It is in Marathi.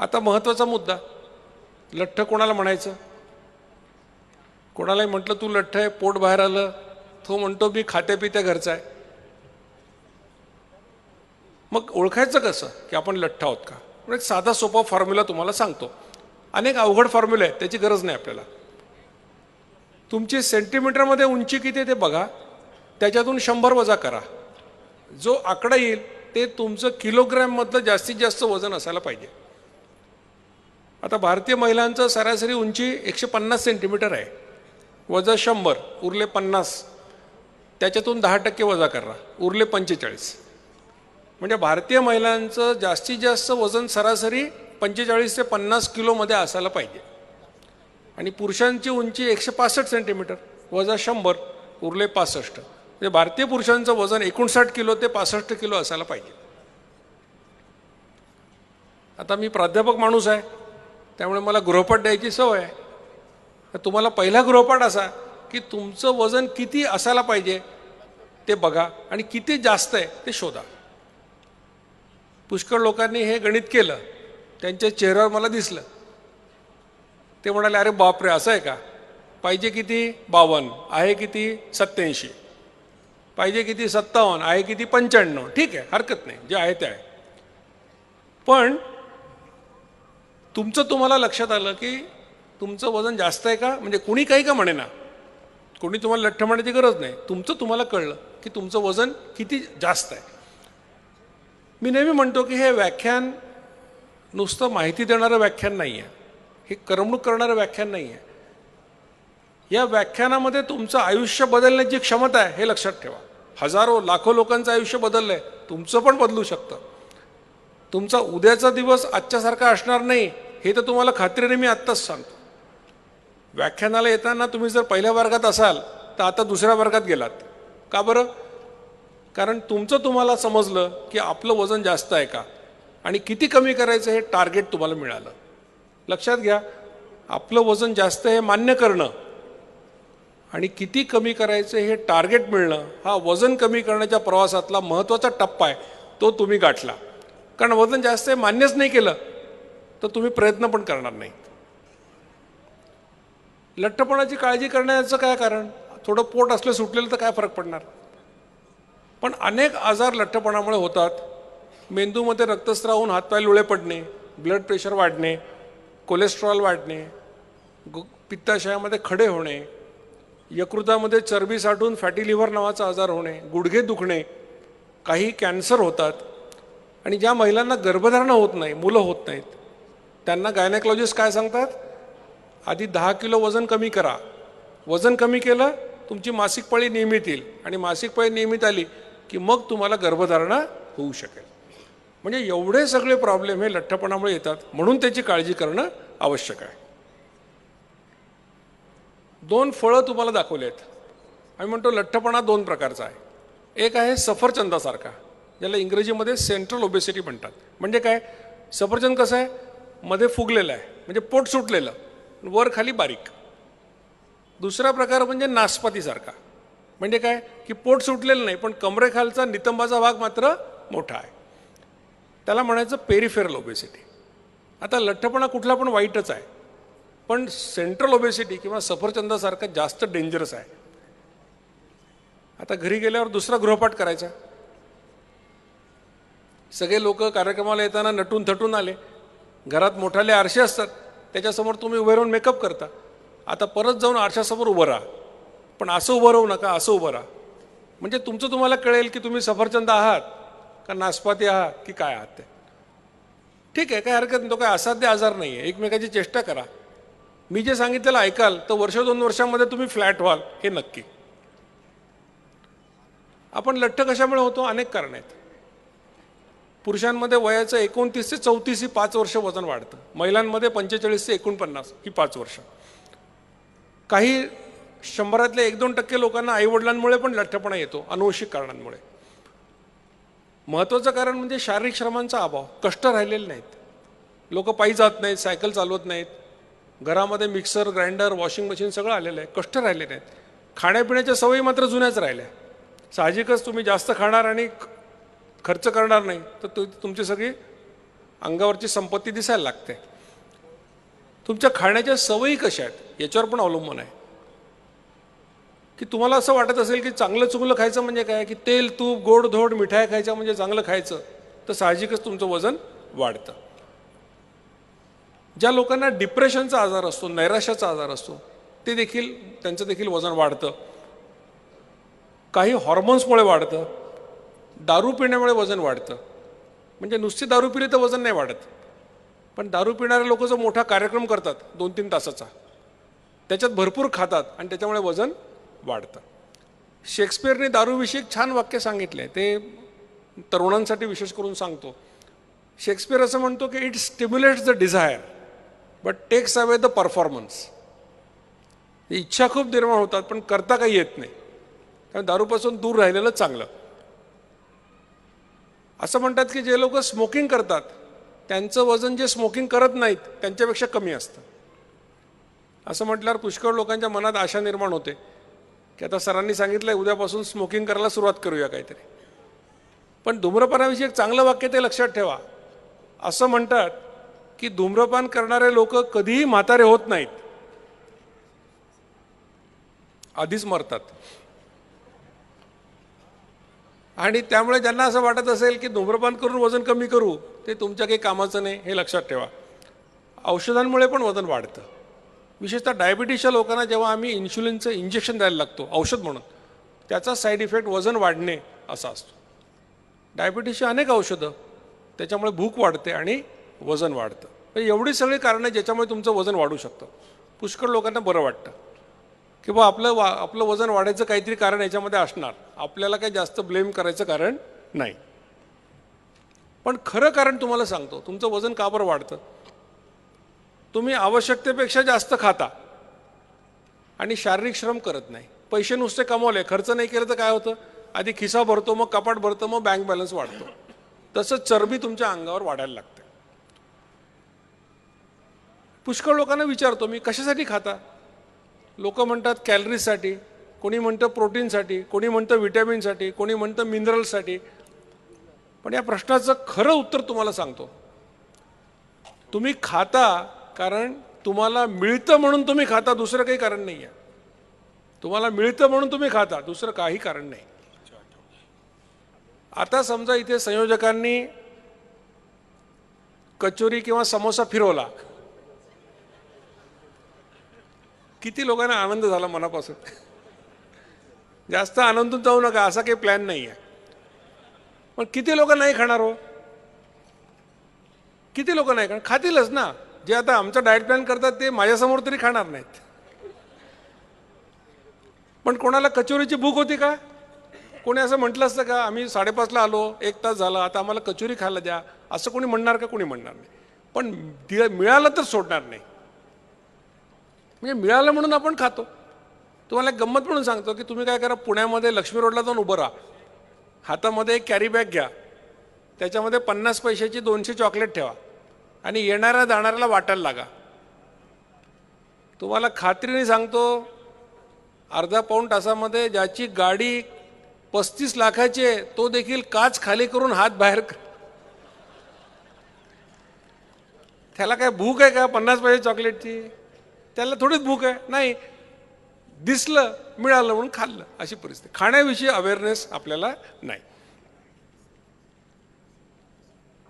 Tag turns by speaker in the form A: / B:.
A: आता महत्त्वाचा मुद्दा. लठ्ठ कोणाला म्हणायचं? कोणालाही म्हटलं तू लठ्ठ आहे पोट बाहेर आलं. तो म्हणतो मी खात्या पित्या घरचा आहे. मग ओळखायचं कसं? की आपण लठ्ठ आहोत का? पण एक साधा सोपा फॉर्म्युला तुम्हाला सांगतो. अनेक अवघड फॉर्म्युला आहे त्याची गरज नाही आपल्याला. तुमची सेंटीमीटरमध्ये उंची किती आहे ते बघा. त्याच्यातून शंभर वजा करा. जो आकडा येईल ते तुमचं किलोग्रॅममधलं जास्तीत जास्त वजन असायला पाहिजे. आता भारतीय महिलांचं सरासरी उंची एकशे पन्नास सेंटीमीटर आहे. वजा शंभर उरले पन्नास. त्याच्यातून दहा टक्के वजा करा. उरले पंचेचाळीस. म्हणजे भारतीय महिलांचं जास्तीत जास्त वजन सरासरी पंचेचाळीस ते पन्नास किलोमध्ये असायला पाहिजे. आणि पुरुषांची उंची एकशे पासष्ट सेंटीमीटर वजा शंभर उरले पासष्ट. म्हणजे भारतीय पुरुषांचं वजन एकोणसाठ किलो ते पासष्ट किलो असायला पाहिजे. आता मी प्राध्यापक माणूस आहे. त्यामुळे मला गृहपाठ द्यायची सवय आहे. तर तुम्हाला पहिला गृहपाठ असा की तुमचं वजन किती असायला पाहिजे ते बघा आणि किती जास्त आहे ते शोधा. पुष्कळ लोकांनी हे गणित केलं. त्यांच्या चेहऱ्यावर मला दिसलं. ते म्हणाले अरे बापरे असं आहे का? पाहिजे किती बावन्न आहे किती सत्याऐंशी पाहिजे किती सत्तावन्न आहे किती पंच्याण्णव? ठीक आहे हरकत नाही जे आहे ते आहे. पण तुमचं तुम्हाला लक्षात आलं की तुमचं वजन जास्त आहे का? म्हणजे कुणी काही का म्हणे ना कोणी तुम्हाला लठ्ठ म्हणण्याची गरज नाही. तुमचं तुम्हाला कळलं की तुमचं वजन किती जास्त आहे. मी नेहमी म्हणतो की हे व्याख्यान नुसतं माहिती देणारं व्याख्यान नाही आहे हे करमणूक करणारं व्याख्यान नाही आहे या व्याख्यानामध्ये तुमचं आयुष्य बदलण्याची क्षमता आहे हे लक्षात ठेवा. हजारो लाखो लोकांचं आयुष्य बदललं आहे तुमचं पण बदलू शकतं. तुमचा उद्याचा दिवस आजच्यासारखा असणार नाही हे तर तुम्हाला खात्रीने मी आत्ताच सांगतो. व्याख्यानाला येताना तुम्ही जर पहिल्या वर्गात असाल तर आता दुसऱ्या वर्गात गेलात. का बरं? कारण तुमचं तुम्हाला समजलं की आपलं वजन जास्त आहे का? आणि किती कमी करायचं हे टार्गेट तुम्हाला मिळालं. लक्षात घ्या आपलं वजन जास्त हे मान्य करणं आणि किती कमी करायचं हे टार्गेट मिळणं हा वजन कमी करण्याच्या प्रवासातला महत्त्वाचा टप्पा आहे तो तुम्ही गाठला. कारण वजन जास्त आहे मान्यच नाही केलं तर तुम्ही प्रयत्न पण करणार नाहीत लठ्ठपणाची काळजी करण्याचं काय कारण? थोडं पोट असलं सुटलेलं तर काय फरक पडणार? पण अनेक आजार लठ्ठपणामुळे होतात. मेंदूमध्ये रक्तस्राव होऊन हातपाय लुळे पडणे ब्लड प्रेशर वाढणे कोलेस्ट्रॉल वाढणे पित्ताशयामध्ये खडे होणे यकृतामध्ये चरबी साठून फॅटी लिव्हर नावाचा आजार होणे गुडघे दुखणे काही कॅन्सर होतात. आणि ज्या महिलांना गर्भधारणा होत नाही मुलं होत नाहीत त्यांना गायनेकॉलॉजिस्ट काय सांगतात? आधी दहा किलो वजन कमी करा. वजन कमी केलं तुमची मासिक पाळी नियमित येईल. आणि मासिक पाळी नियमित आली की मग तुम्हाला गर्भधारणा होऊ शकेल. म्हणजे एवढे सगळे प्रॉब्लेम हे लठ्ठपणामुळे येतात. म्हणून त्याची काळजी करणं आवश्यक आहे. दोन फळं तुम्हाला दाखवली आहेत आम्ही म्हणतो लठ्ठपणा दोन प्रकारचा आहे. एक आहे सफरचंदासारखा. ज्याला इंग्रजीमध्ये सेंट्रल ओबेसिटी म्हणतात. म्हणजे काय? सफरचंद कसं आहे? मध्ये फुगलेलं आहे. म्हणजे पोट सुटलेलं. वर खाली बारीक. दुसरा प्रकार म्हणजे नासपातीसारखा म्हणजे काय? की पोट सुटलेलं नाही पण कमरेखालचा नितंबाचा भाग मात्र मोठा आहे. त्याला म्हणायचं पेरिफेरल ओबेसिटी आता लठ्ठपणा कुठला पण वाईटच आहे. पण सेंट्रल ओबेसिटी किंवा सफरचंदासारखं जास्त डेंजरस आहे. आता घरी गेल्यावर दुसरा गृहपाठ करायचा. सगळे लोक कार्यक्रमाला येताना नटून थटून आले. घरात मोठाले आरसे असतात. त्याच्यासमोर तुम्ही उभे राहून मेकअप करता. आता परत जाऊन आरशासमोर उभं राहा. पण असं उभं राहू नका असं उभं राहा. म्हणजे तुमचं तुम्हाला कळेल की तुम्ही सफरचंद आहात का नासपाती आहात की काय आहात ते. ठीक आहे काय हरकत नाही. तो काय असाध्य आजार नाही आहे एकमेकाची चेष्टा करा. मी जे सांगितलेलं ऐकाल तर वर्ष दोन वर्षामध्ये तुम्ही फ्लॅट व्हाल हे नक्की. आपण लठ्ठ कशामुळे होतो? अनेक कारण आहेत. पुरुषांमध्ये वयाचं एकोणतीस ते चौतीस ही पाच वर्ष वजन वाढतं. महिलांमध्ये पंचेचाळीस ते एकोणपन्नास ही पाच वर्ष. काही शंभरातले एक दोन टक्के लोकांना आईवडिलांमुळे पण लठ्ठपणा येतो अनुवंशिक कारणांमुळे. महत्त्वाचं कारण म्हणजे शारीरिक श्रमांचा अभाव. कष्ट राहिलेले नाहीत. लोक पायी जात नाहीत सायकल चालवत नाहीत. घरामध्ये मिक्सर ग्राइंडर वॉशिंग मशीन सगळं आलेलं आहे. कष्ट राहिले नाहीत. खाण्यापिण्याच्या सवयी मात्र जुन्याच राहिल्या. साहजिकच तुम्ही जास्त खाणार आणि खर्च करणार नाही तर तु तुमची सगळी अंगावरची संपत्ती दिसायला लागते. तुमच्या खाण्याच्या सवयी कशा आहेत याच्यावर पण अवलंबून आहे. की तुम्हाला असं वाटत असेल की चांगलं चुंगलं खायचं म्हणजे काय की तेल तूप गोड धोड मिठाई खायच्या म्हणजे चांगलं खायचं तर साहजिकच तुमचं वजन वाढतं. ज्या लोकांना डिप्रेशनचा आजार असतो नैराश्याचा आजार असतो ते देखील त्यांचं देखील वजन वाढतं. काही हॉर्मोन्समुळे वाढतं. दारू पिण्यामुळे वजन वाढतं. म्हणजे नुसती दारू पिली तर वजन नाही वाढत. पण दारू पिणारे लोक जो मोठा कार्यक्रम करतात दोन तीन तासाचा त्याच्यात भरपूर खातात आणि त्याच्यामुळे वजन वाढतं. शेक्सपियरने दारूविषयी छान वाक्य सांगितलं आहे ते तरुणांसाठी विशेष करून सांगतो. शेक्सपियर असं म्हणतो की it stimulates the desire but takes away the performance इच्छा खूप निर्माण होतात पण करता काही येत नाही. कारण दारूपासून दूर राहिलेलं चांगलं. असं म्हणतात की जे लोक स्मोकिंग करतात त्यांचं वजन जे स्मोकिंग करत नाहीत त्यांच्यापेक्षा कमी असतं. असं म्हटल्यावर पुष्कळ लोकांच्या मनात आशा निर्माण होते की आता सरांनी सांगितलं उद्यापासून स्मोकिंग करायला सुरुवात करूया काहीतरी. पण धूम्रपानाविषयी एक चांगलं वाक्य ते लक्षात ठेवा. असं म्हणतात की धूम्रपान करणारे लोक कधीही म्हातारे होत नाहीत. आधीच मरतात. आणि त्यामुळे ज्यांना असं वाटत असेल की धूम्रपान करून वजन कमी करू ते तुमच्या काही कामाचं नाही हे लक्षात ठेवा. औषधांमुळे पण वजन वाढतं. विशेषतः डायबिटीसच्या लोकांना जेव्हा आम्ही इन्शुलिनचं इंजेक्शन द्यायला लागतो औषध म्हणून त्याचा साईड इफेक्ट वजन वाढणे असा असतो. डायबिटीसची अनेक औषधं त्याच्यामुळे भूक वाढते आणि वजन वाढतं. म्हणजे एवढी सगळी कारणं आहे ज्याच्यामुळे तुमचं वजन वाढू शकतं. पुष्कळ लोकांना बरं वाटतं. की बा आपलं वा आपलं वजन वाढायचं काहीतरी कारण याच्यामध्ये असणार. आपल्याला काही जास्त ब्लेम करायचं कारण नाही. पण खरं कारण तुम्हाला सांगतो तुमचं वजन का बरं वाढतं? तुम्ही आवश्यकतेपेक्षा जास्त खाता आणि शारीरिक श्रम करत नाही. पैसे नुसते कमवले खर्च नाही केलं तर काय होतं? आधी खिसा भरतो मग कपाट भरतो मग बँक बॅलन्स वाढतो. तसंच चरबी तुमच्या अंगावर वाढायला लागते. पुष्कळ लोकांना विचारतो मी कशासाठी खाता? लोक म्हणतात कॅलरीजसाठी कोणी म्हणतं प्रोटीनसाठी कोणी म्हणतं विटॅमिनसाठी कोणी म्हणतं मिनरल्ससाठी. पण या प्रश्नाचं खरं उत्तर तुम्हाला सांगतो. तुम्ही खाता कारण तुम्हाला मिळतं म्हणून तुम्ही खाता दुसरं काही कारण नाही आहे तुम्हाला मिळतं म्हणून तुम्ही खाता दुसरं काही कारण नाही. आता समजा इथे संयोजकांनी कचोरी किंवा समोसा फिरवला. किती लोकांना आनंद झाला मनापासून? जास्त आनंदून जाऊ नका असा काही प्लॅन नाही आहे पण किती लोक नाही खाणार हो? किती लोक नाही खाणार? खातीलच ना. जे आता आमचा डाएट प्लॅन करतात ते माझ्यासमोर तरी खाणार नाहीत. पण कोणाला कचोरीची भूक होती का? कोणी असं म्हटलं असतं का आम्ही साडेपाचला आलो एक तास झाला आता आम्हाला कचोरी खायला द्या. असं कोणी म्हणणार का? कोणी म्हणणार नाही. पण दि- मिळालं तर सोडणार नाही. म्हणजे मिळालं म्हणून आपण खातो. तुम्हाला एक गंमत म्हणून सांगतो की तुम्ही काय करा पुण्यामध्ये लक्ष्मी रोडला जाऊन उभं राहा. हातामध्ये एक कॅरी बॅग घ्या. त्याच्यामध्ये पन्नास पैशाची दोनशे चॉकलेट ठेवा. आणि येणाऱ्या जाणाऱ्याला वाटायला लागा. तुम्हाला खात्रीने सांगतो अर्धा पाऊण तासामध्ये ज्याची गाडी पस्तीस लाखाची आहे तो देखील काच खाली करून हात बाहेर कर. त्याला काय भूक आहे का? पन्नास पैसे चॉकलेटची त्याला थोडीच भूक आहे. नाही दिसलं मिळालं म्हणून खाल्लं. अशी परिस्थिती. खाण्याविषयी अवेअरनेस आपल्याला नाही.